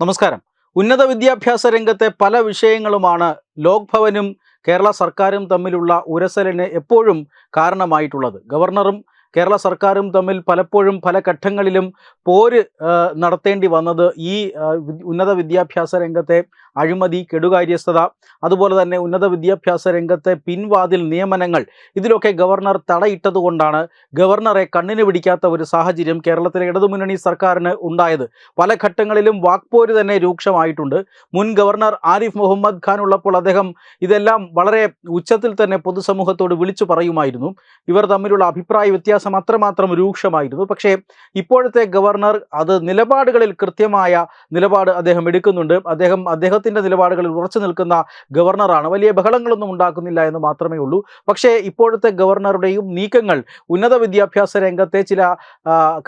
നമസ്കാരം. ഉന്നത വിദ്യാഭ്യാസ രംഗത്തെ പല വിഷയങ്ങളുമാണ് ലോക്ഭവനും കേരള സർക്കാരും തമ്മിലുള്ള ഉരസലിന് എപ്പോഴും കാരണമായിട്ടുള്ളത്. ഗവർണറും കേരള സർക്കാരും തമ്മിൽ പലപ്പോഴും പല ഘട്ടങ്ങളിലും പോര് നടത്തേണ്ടി വന്നത് ഈ ഉന്നത വിദ്യാഭ്യാസ രംഗത്തെ അഴിമതി കെടുകാര്യസ്ഥത അതുപോലെ തന്നെ ഉന്നത വിദ്യാഭ്യാസ രംഗത്തെ പിൻവാതിൽ നിയമനങ്ങൾ ഇതിലൊക്കെ ഗവർണർ തടയിട്ടതുകൊണ്ടാണ് ഗവർണറെ കണ്ണിന് പിടിക്കാത്ത ഒരു സാഹചര്യം കേരളത്തിലെ ഇടതുമുന്നണി സർക്കാരിന് ഉണ്ടായത്. പല ഘട്ടങ്ങളിലും വാക്പോര് തന്നെ രൂക്ഷമായിട്ടുണ്ട്. മുൻ ഗവർണർ ആരിഫ് മുഹമ്മദ് ഖാൻ ഉള്ളപ്പോൾ അദ്ദേഹം ഇതെല്ലാം വളരെ ഉച്ചത്തിൽ തന്നെ പൊതുസമൂഹത്തോട് വിളിച്ചു പറയുമായിരുന്നു. ഇവർ തമ്മിലുള്ള അഭിപ്രായ വ്യത്യാസം അത്രമാത്രം രൂക്ഷമായിരുന്നു. പക്ഷേ ഇപ്പോഴത്തെ ഗവർണർ അത് നിലപാടുകളിൽ കൃത്യമായ നിലപാട് അദ്ദേഹം എടുക്കുന്നുണ്ട്. അദ്ദേഹം അദ്ദേഹത്തിന്റെ നിലപാടുകളിൽ ഉറച്ചു നിൽക്കുന്ന ഗവർണറാണ്. വലിയ ബഹളങ്ങളൊന്നും ഉണ്ടാക്കുന്നില്ല എന്ന് മാത്രമേ ഉള്ളൂ. പക്ഷേ ഇപ്പോഴത്തെ ഗവർണറുടെയും നീക്കങ്ങൾ ഉന്നത വിദ്യാഭ്യാസ രംഗത്തെ ചില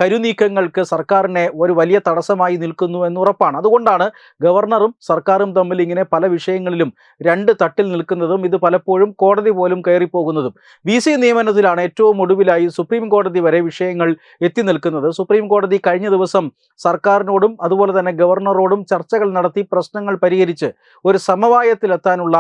കരുനീക്കങ്ങൾക്ക് സർക്കാരിനെ ഒരു വലിയ തടസ്സമായി നിൽക്കുന്നു എന്ന് ഉറപ്പാണ്. അതുകൊണ്ടാണ് ഗവർണറും സർക്കാരും തമ്മിൽ ഇങ്ങനെ പല വിഷയങ്ങളിലും രണ്ട് തട്ടിൽ നിൽക്കുന്നതും ഇത് പലപ്പോഴും കോടതി പോലും കയറിപ്പോകുന്നതും. വി. സി. നിയമനത്തിലാണ് ഏറ്റവും ഒടുവിലായി സുപ്രീം കോടതി വരെ വിഷയങ്ങൾ എത്തി നിൽക്കുന്നത്. സുപ്രീം കോടതി കഴിഞ്ഞ ദിവസം സർക്കാരിനോടും അതുപോലെ തന്നെ ഗവർണറോടും ചർച്ചകൾ നടത്തി പ്രശ്നങ്ങൾ പരിഹരിച്ച്. ഒരു സമവായത്തിലെത്താനുള്ള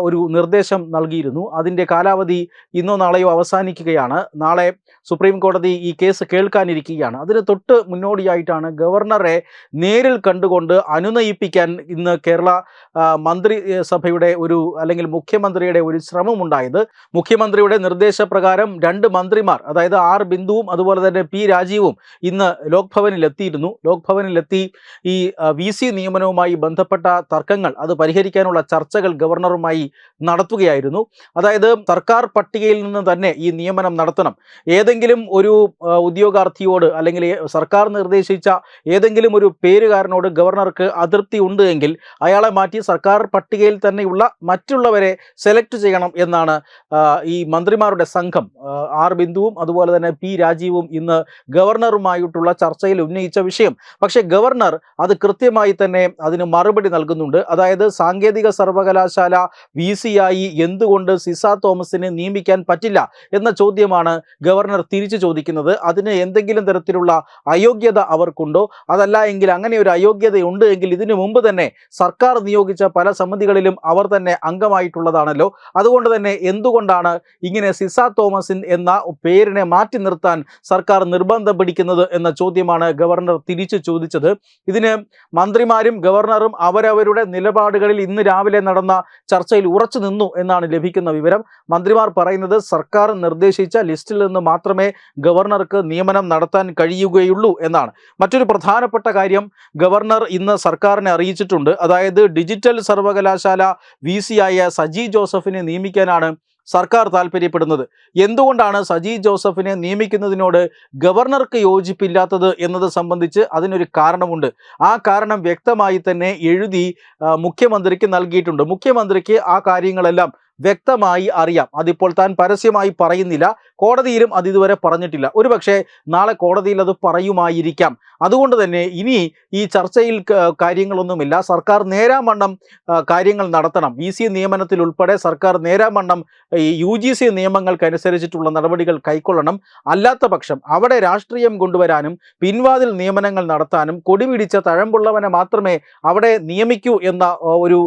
ഒരു നിർദ്ദേശം നൽകിയിരുന്നു. അതിന്റെ കാലാവധി ഇന്നോ നാളെയോ അവസാനിക്കുകയാണ്. നാളെ സുപ്രീം കോടതി ഈ കേസ് കേൾക്കാനിരിക്കുകയാണ്. അതിന് തൊട്ട് മുന്നോടിയായിട്ടാണ് ഗവർണറെ നേരിൽ കണ്ടുകൊണ്ട് അനുനയിപ്പിക്കാൻ ഇന്ന് കേരള ആ, മന്ത്രി ഏ, സഭയുടെ ഒരു അല്ലെങ്കിൽ മുഖ്യമന്ത്രിയുടെ ഒരു ശ്രമമുണ്ടായത്. മുഖ്യമന്ത്രിയുടെ നിർദ്ദേശപ്രകാരം രണ്ട് മന്ത്രിമാർ അതായത് ആർ ബിന്ദുവും അതുപോലെ തന്നെ പി രാജീവും ഇന്ന് ലോക്ഭവനിലെത്തിയിരുന്നു. ലോക്ഭവനിലെത്തി ഈ വി സി നിയമനവുമായി ബന്ധപ്പെട്ട തർക്കങ്ങൾ അത് പരിഹരിക്കാനുള്ള ചർച്ചകൾ ഗവർണറുമായി നടത്തുകയായിരുന്നു. അതായത് സർക്കാർ പട്ടികയിൽ നിന്ന് തന്നെ ഈ നിയമനം നടത്തണം. ഏതെങ്കിലും ഒരു ഉദ്യോഗാർത്ഥിയോട് അല്ലെങ്കിൽ സർക്കാർ നിർദ്ദേശിച്ച ഏതെങ്കിലും ഒരു പേരുകാരനോട് ഗവർണർക്ക് അതൃപ്തി ഉണ്ട് എങ്കിൽ അയാളെ മാറ്റി സർക്കാർ പട്ടികയിൽ തന്നെയുള്ള മറ്റുള്ളവരെ സെലക്ട് ചെയ്യണം എന്നാണ് ഈ മന്ത്രിമാരുടെ സംഘം. ആർ ബിന്ദുവും അതുപോലെ തന്നെ പി രാജീവും ഇന്ന് ഗവർണറുമായിട്ടുള്ള ചർച്ചയിൽ ഉന്നയിച്ച വിഷയം. പക്ഷേ ഗവർണർ അത് കൃത്യമായി തന്നെ അതിന് മറുപടി നൽകുന്നുണ്ട് അതായത് സാങ്കേതിക സർവകലാശാല വി സിയായി എന്തുകൊണ്ട് സിസ തോമസിനെ നിയമിക്കാൻ പറ്റില്ല എന്ന ചോദ്യമാണ് ഗവർണർ തിരിച്ചു ചോദിക്കുന്നത്. അതിന് എന്തെങ്കിലും തരത്തിലുള്ള അയോഗ്യത അവർക്കുണ്ടോ? അതല്ല എങ്കിൽ അങ്ങനെ ഒരു അയോഗ്യതയുണ്ട് എങ്കിൽ ഇതിനു മുമ്പ് തന്നെ സർക്കാർ നിയോഗിച്ച പല സമിതികളിലും അവർ തന്നെ അംഗമായിട്ടുള്ളതാണല്ലോ. അതുകൊണ്ട് തന്നെ എന്തുകൊണ്ടാണ് ഇങ്ങനെ സിസ തോമസിൻ എന്ന പേരിനെ മാറ്റി നിർത്താൻ സർക്കാർ നിർബന്ധം പിടിക്കുന്നത് എന്ന ചോദ്യമാണ് ഗവർണർ തിരിച്ചു ചോദിച്ചത്. ഇതിന് മന്ത്രിമാരും ഗവർണറും അവരവരുടെ നിലപാടുകളിൽ ഇന്ന് രാവിലെ നടന്ന ചർച്ചയിൽ ഉറച്ചു നിന്നു എന്നാണ് ലഭിക്കുന്ന വിവരം. മന്ത്രിമാർ പറയുന്നത് സർക്കാർ നിർദ്ദേശിച്ച ലിസ്റ്റിൽ നിന്ന് മാത്രമേ ഗവർണർക്ക് നിയമനം നടത്താൻ കഴിയുകയുള്ളൂ എന്നാണ്. മറ്റൊരു പ്രധാനപ്പെട്ട കാര്യം ഗവർണർ ഇന്ന് സർക്കാരിനെ അറിയിച്ചിട്ടുണ്ട്. അതായത് ഡിജിറ്റൽ സർവകലാശാല വി ആയ സജി ജോസഫിനെ നിയമിക്കാനാണ് സർക്കാർ താല്പര്യപ്പെടുന്നത്. എന്തുകൊണ്ടാണ് സജി ജോസഫിനെ നിയമിക്കുന്നതിനോട് ഗവർണർക്ക് യോജിപ്പില്ലാത്തത് എന്നത് സംബന്ധിച്ച് അതിനൊരു കാരണമുണ്ട്. ആ കാരണം വ്യക്തമായി തന്നെ എഴുതി മുഖ്യമന്ത്രിക്ക് നൽകിയിട്ടുണ്ട്. മുഖ്യമന്ത്രിക്ക് ആ കാര്യങ്ങളെല്ലാം വ്യക്തമായി അറിയാം. അതിപ്പോൾ താൻ പരസ്യമായി പറയുന്നില്ല. കോടതിയിലും അത് ഇതുവരെ പറഞ്ഞിട്ടില്ല. ഒരുപക്ഷെ നാളെ കോടതിയിൽ അത് പറയുമായിരിക്കാം. അതുകൊണ്ട് തന്നെ ഇനി ഈ ചർച്ചയിൽ കാര്യങ്ങളൊന്നുമില്ല. സർക്കാർ നേരാമണ്ണം കാര്യങ്ങൾ നടത്തണം. ഇ സി നിയമനത്തിൽ ഉൾപ്പെടെ സർക്കാർ നേരാമണ്ണം ഈ യു ജി സി നിയമങ്ങൾക്കനുസരിച്ചിട്ടുള്ള നടപടികൾ കൈക്കൊള്ളണം. അല്ലാത്ത പക്ഷം അവിടെ രാഷ്ട്രീയം കൊണ്ടുവരാനും പിൻവാതിൽ നിയമനങ്ങൾ നടത്താനും കൊടി പിടിച്ച തഴമ്പുള്ളവനെ മാത്രമേ അവിടെ നിയമിക്കൂ എന്ന ഒരു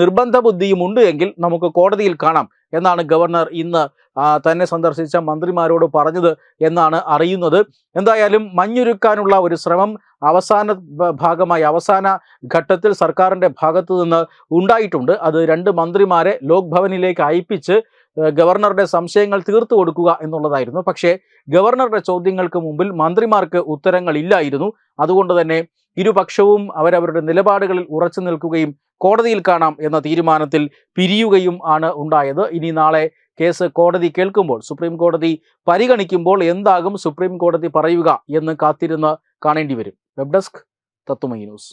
നിർബന്ധ ബുദ്ധിയും ഉണ്ട് എങ്കിൽ നമുക്ക് കോടതിയിൽ കാണാം. എന്നാണ് ഗവർണർ ഇന്ന് തന്നെ സന്ദർശിച്ച മന്ത്രിമാരോട് പറഞ്ഞത് എന്നാണ് അറിയുന്നത്. എന്തായാലും മഞ്ഞുരുക്കാനുള്ള ഒരു ശ്രമം അവസാന ഭാഗമായി അവസാന ഘട്ടത്തിൽ സർക്കാരിന്റെ ഭാഗത്തു നിന്ന് ഉണ്ടായിട്ടുണ്ട്. അത് രണ്ട് മന്ത്രിമാരെ ലോക്ഭവനിലേക്ക് അയപ്പിച്ച് ഗവർണറുടെ സംശയങ്ങൾ തീർത്തു കൊടുക്കുക എന്നുള്ളതായിരുന്നു. പക്ഷേ ഗവർണറുടെ ചോദ്യങ്ങൾക്ക് മുമ്പിൽ മന്ത്രിമാർക്ക് ഉത്തരങ്ങൾ ഇല്ലായിരുന്നു അതുകൊണ്ട് തന്നെ ഇരുപക്ഷവും അവരവരുടെ നിലപാടുകളിൽ ഉറച്ചു നിൽക്കുകയും കോടതിയിൽ കാണാം എന്ന തീരുമാനത്തിൽ പിരിയുകയും ആണ് ഉണ്ടായത്. ഇനി നാളെ കേസ് കോടതി കേൾക്കുമ്പോൾ സുപ്രീം കോടതി പരിഗണിക്കുമ്പോൾ എന്താകും സുപ്രീം കോടതി പറയുക എന്ന് കാത്തിരുന്ന് കാണേണ്ടി വരും. വെബ് ഡെസ്ക് തത്തുമൈ ന്യൂസ്.